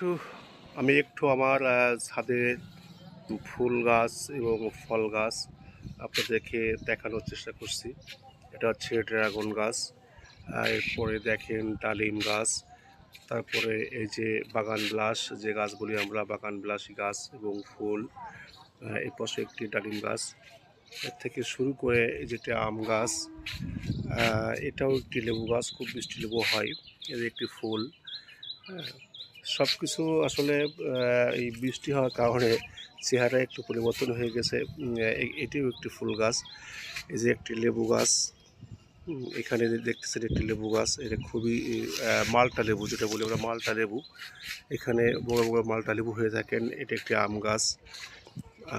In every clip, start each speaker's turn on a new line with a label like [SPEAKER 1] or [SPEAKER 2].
[SPEAKER 1] একটু, আমি একটু আমার ছাদে ফুল গাছ এবং ফল গাছ আপনাদেরকে দেখানোর চেষ্টা করছি। এটা হচ্ছে ড্রাগন গাছ এরপরে দেখেন ডালিম গাছ, তারপরে এই যে বাগান ব্লাস, যে গাছগুলি আমরা, বাগান বিলাসী গাছ এবং ফুল এই পাশে একটি ডালিম গাছ। এর থেকে শুরু করে যেটা আম গাছ এটাও একটি লেবু গাছ, খুব মিষ্টি লেবু হয়, এর একটি ফুল সব কিছু আসলে এই বৃষ্টি হওয়ার কারণে চেহারা একটু পরিবর্তন হয়ে গেছে। এটিও একটি ফুল গাছ। এই যে একটি লেবু গাছ এখানে দেখতেছেন একটি লেবু গাছ, এটা খুবই মালটা লেবু যেটা বলি আমরা, মালটা লেবু। এখানে বড় বড় মালটা লেবু হয়ে থাকেন। এটা একটি আম গাছ।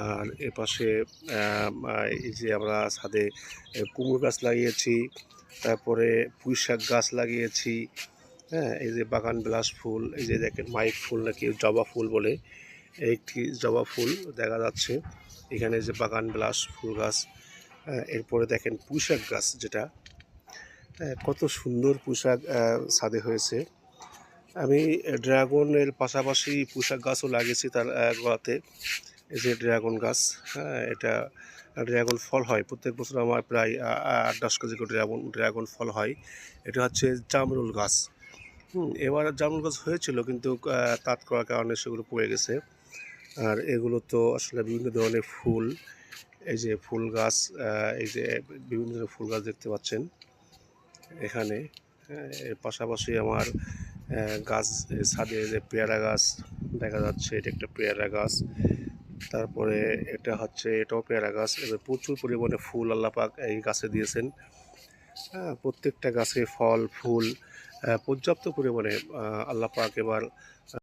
[SPEAKER 1] আর এ পাশে এই যে আমরা ছাদে কুমড়ো গাছ লাগিয়েছি। তারপরে পুঁই শাক গাছ লাগিয়েছি। হ্যাঁ এই যে বাগান বিলাস ফুল এই যে দেখেন মাইক ফুল নাকি জবা ফুল বলে একটি জবা ফুল দেখা যাচ্ছে। এখানে যে বাগান বিলাস ফুল গাছ হ্যাঁ, এরপরে দেখেন পুঁইশাক গাছ যেটা হ্যাঁ, কত সুন্দর পুঁশাক ছাদে হয়েছে। আমি ড্রাগনের পাশাপাশি পুঁশাক গাছও লাগিয়েছি তার গোড়াতে। এই যে ড্রাগন গাছ হ্যাঁ এটা ড্রাগন ফল হয়। প্রত্যেক বছর আমার প্রায় আট দশ কেজি করে ড্রাগন ড্রাগন ফল হয়। এটা হচ্ছে জামরুল গাছ। এবার জামরুল গাছ হয়েছিল কিন্তু তাঁত করার কারণে সেগুলো পড়ে গেছে। আর এগুলো তো আসলে বিভিন্ন ধরনের ফুল এই যে ফুল গাছ এই যে বিভিন্ন ধরনের ফুল গাছ দেখতে পাচ্ছেন এখানে। হ্যাঁ, এর পাশাপাশি আমার গাছ ছাদে যে পেয়ারা গাছ দেখা যাচ্ছে এটা একটা পেয়ারা গাছ। তারপরে এটা হচ্ছে এটাও পেয়ারা গাছ। এবার প্রচুর পরিমাণে ফুল আল্লাপাক এই গাছে দিয়েছেন। হ্যাঁ প্রত্যেকটা গাছে ফল ফুল পর্যাপ্ত পরিমাণে আল্লাপাক এবার